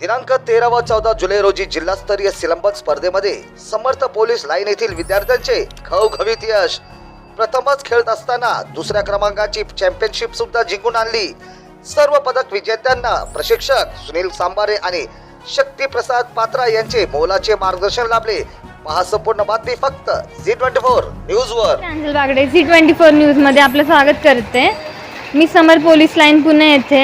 दिनांक तेरा व चौदा जुलै रोजी जिल्हास्तरीय सिलंबन स्पर्धेमध्ये समर्थ पोलीस लाईन येथील विद्यार्थ्यांचे घवघवीत यश. प्रथमच खेळत असताना दुसऱ्या क्रमांकाची चॅम्पियनशिप सुद्धा जिंकून आणली. सर्व पदक विजेत्यांना प्रशिक्षक सुनील सांबारे आणि शक्तीप्रसाद पात्रा यांचे मोलाचे मार्गदर्शन लाभले. पहा संपूर्ण बातमी फक्त झी ट्वेंटी फोर न्यूज वर अंजल बागडे झी ट्वेंटी फोर न्यूजमध्ये आपलं स्वागत करते. मी समर पोलीस लाईन पुणे येथे.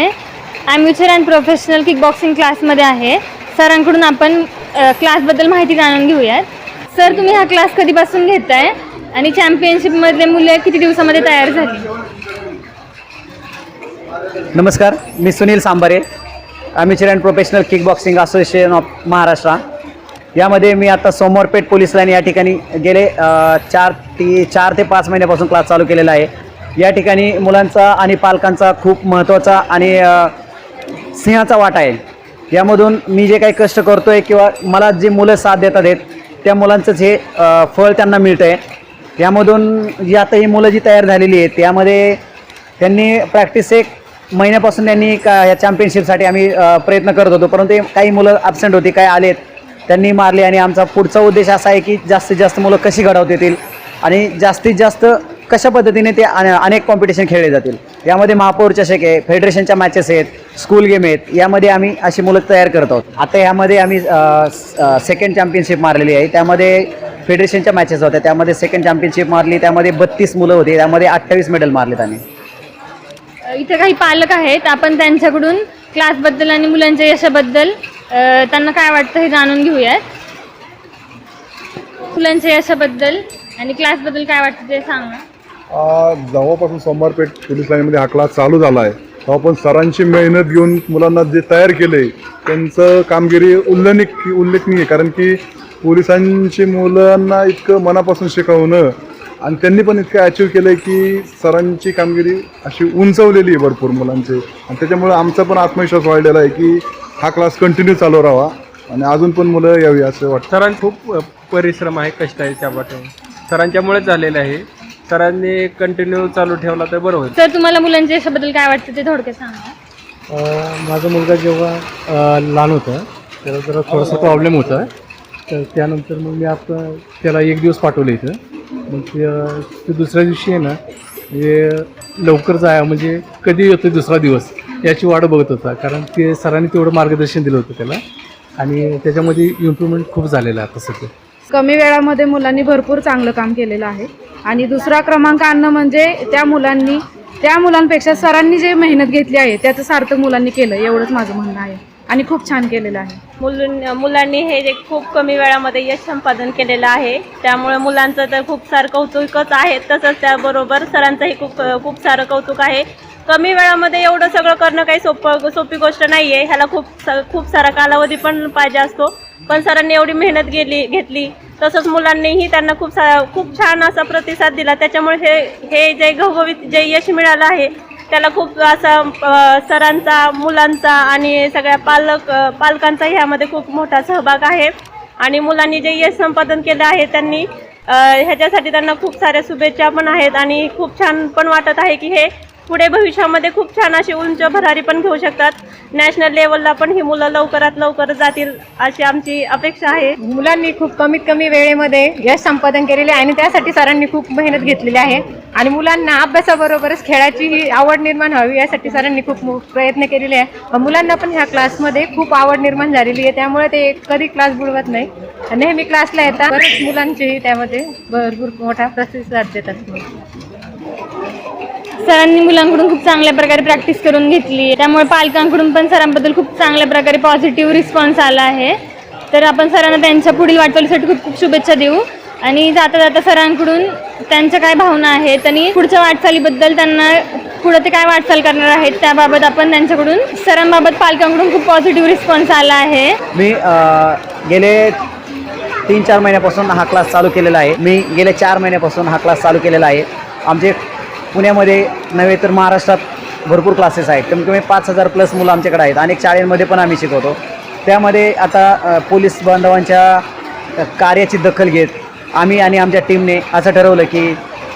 Amateur and professional kick boxing क्लासमध्ये आहे. सरांकडून आपण अ, क्लासबद्दल माहिती जाणून घेऊयात. सर तुम्ही हा क्लास कधीपासून घेताय? आणि चॅम्पियनशिपमधले मुलं किती दिवसामध्ये तयार झाली? नमस्कार मी Sunil Sambare. Amateur and professional kick boxing association of Maharashtra यामध्ये मी आता सोमवारपेठ पोलीस लाईन या ठिकाणी गेले. चार ती चार ते पाच महिन्यापासून क्लास चालू केलेला आहे. या ठिकाणी मुलांचा आणि पालकांचा खूप महत्त्वाचा आणि सिंहाचा वाटा आहे. यामधून मी जे काही कष्ट करतो आहे किंवा मला जे मुलं साथ देतात आहेत त्या मुलांचंच हे फळ त्यांना मिळतं आहे यामधून जी आता ही मुलं जी तयार झालेली आहेत त्यामध्ये त्यांनी प्रॅक्टिस एक महिन्यापासून त्यांनी का या चॅम्पियनशिपसाठी आम्ही प्रयत्न करत होतो. परंतु ते काही मुलं ॲबसेंट होती काही आलेत. त्यांनी मारली आणि आमचा पुढचा उद्देश असा आहे की जास्तीत जास्त मुलं कशी घडवता येतील आणि जास्तीत जास्त कशा पद्धतीने ते अनेक कॉम्पिटिशन खेळले जातील. यामध्ये महापौर चषक आहे फेडरेशनच्या मॅचेस आहेत स्कूल गेम आहेत यामध्ये आम्ही अशी मुलं तयार करत आहोत. आता यामध्ये आम्ही सेकंड चॅम्पियनशिप मारलेली आहे. त्यामध्ये फेडरेशनच्या मॅचेस होत्या. त्यामध्ये सेकंड चॅम्पियनशिप मारली त्यामध्ये बत्तीस मुलं होती. त्यामध्ये अठ्ठावीस मेडल मारलेत आम्ही. इथे काही पालक आहेत. आपण त्यांच्याकडून क्लासबद्दल आणि मुलांच्या यशाबद्दल त्यांना काय वाटतं हे जाणून घेऊयात. फुलांच्या यशाबद्दल आणि क्लासबद्दल काय वाटतं ते सांगा. जवळपासून जेव्हापासून सोमवारपेठ पोलीस लाईनमध्ये हा क्लास चालू झाला आहे तेव्हा पण सरांची मेहनत घेऊन मुलांना जे तयार केले त्यांचं कामगिरी उल्लेखनिक उल्लेखनीय. आहे कारण की पोलिसांची मुलांना इतकं मनापासून शिकवणं आणि त्यांनी पण इतकं अचीव केलं आहे की सरांची कामगिरी अशी उंचवलेली आहे भरपूर मुलांची. आणि त्याच्यामुळे आमचा पण आत्मविश्वास वाढलेला आहे की हा क्लास कंटिन्यू चालू राहावा. आणि अजून पण मुलं यावी असं वाटतं. सरां खूप अ, परिश्रम आहे कष्ट आहे त्या पाठवून सरांच्यामुळेच झालेलं आहे. सरांनी कंटिन्यू चालू ठेवला तर बरं होईल. तर तुम्हाला मुलांच्या यशाबद्दल काय वाटतं ते थोडक्यात सांगा. अ, माझा मुलगा जेव्हा अ, लहान होता त्याला जरा थोडासा प्रॉब्लेम होता. तर त्यानंतर मग मी आपण त्याला एक दिवस पाठवलं इथं. मग ते अ, ते दुसऱ्या दिवशी आहे ना म्हणजे लवकर जाय म्हणजे कधी येतो दुसरा दिवस याची वाट बघत होता. कारण ते सरांनी तेवढं मार्गदर्शन दिलं होतं त्याला. आणि त्याच्यामध्ये इम्प्रूव्हमेंट खूप झालेलं आहे आता सध्या. कमी वेळामध्ये मुलांनी भरपूर चांगलं काम केलेलं आहे. आणि दुसरा क्रमांक आणणं म्हणजे त्या मुलांनी त्या मुलांपेक्षा सरांनी जे मेहनत घेतली आहे त्याचं सार्थक मुलांनी केलं एवढंच माझं म्हणणं आहे. आणि खूप छान केलेलं आहे. मुलं मुलांनी हे जे खूप कमी वेळामध्ये यश संपादन केलेलं आहे त्यामुळे मुलांचं तर खूप सारं कौतुकच आहे. तसंच त्याबरोबर सरांचंही खूप खूप सारं कौतुक आहे. कमी वेळामध्ये एवढं सगळं करणं काही सोपं सोपी गोष्ट नाही आहे ह्याला खूप स खूप सारा कालावधी पण पाहिजे असतो. पण सरांनी एवढी मेहनत गेली घेतली. तसंच मुलांनीही त्यांना खूप सा खूप छान असा प्रतिसाद दिला. त्याच्यामुळे हे हे जे घवघवीत जे यश मिळालं आहे त्याला खूप असा सरांचा मुलांचा आणि सगळ्या पालक पालकांचा ह्यामध्ये खूप मोठा सहभाग आहे. आणि मुलांनी जे यश संपादन केलं आहे त्यांनी ह्याच्यासाठी त्यांना खूप साऱ्या शुभेच्छा पण आहेत आणि खूप छान पण वाटत आहे की हे पुढे भविष्यामध्ये खूप छान अशी उंच भरारी पण घेऊ शकतात. नॅशनल लेवलला पण ही मुलं लवकरात लवकर जातील अशी आमची अपेक्षा आहे. मुलांनी खूप कमीत कमी वेळेमध्ये यश संपादन केलेले आहे आणि त्यासाठी सरांनी खूप मेहनत घेतलेली आहे. आणि मुलांना अभ्यासाबरोबरच खेळाची ही आवड निर्माण व्हावी यासाठी सरांनी खूप मो- प्रयत्न केलेले आहे. मुलांना पण ह्या क्लासमध्ये खूप आवड निर्माण झालेली आहे. त्यामुळे ते कधी क्लास बुडवत नाही. नेहमी क्लासला येतात. बरेच मुलांचेही त्यामध्ये भरपूर मोठा प्रतिसाद देतात. सरांनी मुलांकडून खूप चांगल्या प्रकारे प्रॅक्टिस करून घेतली त्यामुळे पालकांकडून पण सरांबद्दल खूप चांगल्या प्रकारे पॉझिटिव्ह रिस्पॉन्स आला आहे. तर आपण सरांना त्यांच्या पुढील वाटचालीसाठी खूप खूप शुभेच्छा देऊ. आणि जाता जाता सरांकडून त्यांच्या काय भावना आहेत आणि पुढच्या वाटचालीबद्दल त्यांना पुढं ते काय वाटचाल करणार आहेत त्याबाबत आपण त्यांच्याकडून सरांबाबत पालकांकडून खूप पॉझिटिव्ह रिस्पॉन्स आला आहे. मी गेले तीन चार महिन्यापासून हा क्लास चालू केलेला आहे. मी गेले चार महिन्यापासून हा क्लास चालू केलेला आहे. आमचे पुण्यामध्ये नव्हे तर महाराष्ट्रात भरपूर क्लासेस आहेत. कमी कमी पाच हजार प्लस मुलं आमच्याकडे आहेत. अनेक शाळेमध्ये पण आम्ही शिकवतो. त्यामध्ये आता पोलीस बांधवांच्या कार्याची दखल घेत आम्ही आणि आमच्या टीमने असं ठरवलं की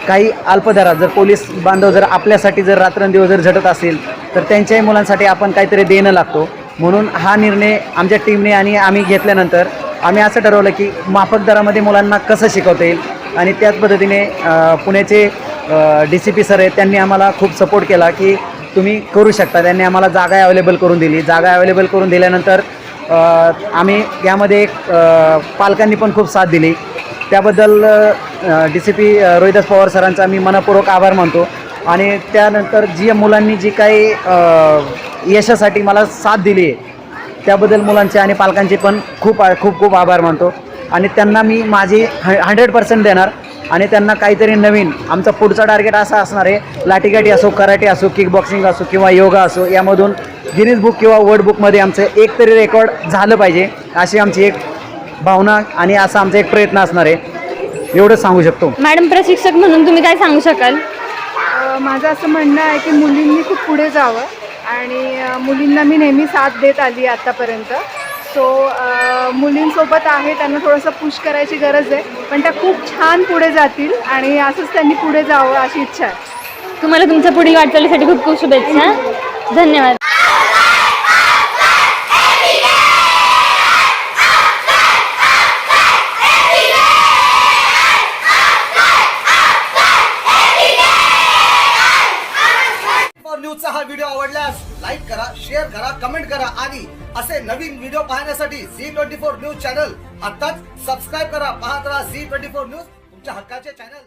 काही अल्पदरात जर पोलीस बांधव जर आपल्यासाठी जर रात्रंदिवस जर झटत असेल तर त्यांच्याही मुलांसाठी आपण काहीतरी देणं लागतो. म्हणून हा निर्णय आमच्या टीमने आणि आम्ही घेतल्यानंतर आम्ही असं ठरवलं की माफक दरामध्ये मुलांना कसं शिकवता येईल आणि त्याच पद्धतीने पुण्याचे डी सी पी सर आहेत त्यांनी आम्हाला खूप सपोर्ट केला की तुम्ही करू शकता. त्यांनी आम्हाला जागा अवेलेबल करून दिली. जागा अवेलेबल करून दिल्यानंतर आम्ही यामध्ये एक पालकांनी पण खूप साथ दिली. त्याबद्दल D C P Rohidas Pawar सरांचा मी मनपूर्वक आभार मानतो. आणि त्यानंतर जी मुलांनी जी काही यशासाठी मला साथ दिली आहे त्याबद्दल मुलांचे आणि पालकांचे पण खूप खूप खूप आभार मानतो. आणि त्यांना मी माझी ह हंड्रेड पर्सेंट देणार. आणि त्यांना काहीतरी नवीन आमचा पुढचा टार्गेट असा असणार आहे लाठीकाठी असो कराटे असो किक बॉक्सिंग असो किंवा योगा असो यामधून गिनीज बुक किंवा वर्ल्ड बुकमध्ये आमचं एक तरी रेकॉर्ड झालं पाहिजे अशी आमची एक भावना आणि असा आमचा एक प्रयत्न असणार आहे. एवढंच सांगू शकतो. मॅडम प्रशिक्षक म्हणून तुम्ही काय सांगू शकाल? माझं असं म्हणणं आहे की मुलींनी खूप पुढे जावं आणि मुलींना मी नेहमी साथ देत आली आत्तापर्यंत सो मुलींसोबत आहे त्यांना थोडंसं पुश करायची गरज आहे. पण त्या खूप छान पुढे जातील आणि असंच त्यांनी पुढे जावं अशी इच्छा आहे. तुम्हाला तुमच्या पुढील वाटचालीसाठी खूप खूप शुभेच्छा. धन्यवाद न्यूजचा हा व्हिडिओ आवडल्यास लाईक करा शेअर करा कमेंट करा आणि असे नवीन व्हिडिओ पाहण्यासाठी Zee twenty four news channel आताच सबस्क्राईब करा. पाहत राहा झी ट्वेंटी फोर न्यूज तुमच्या हक्काचे चॅनल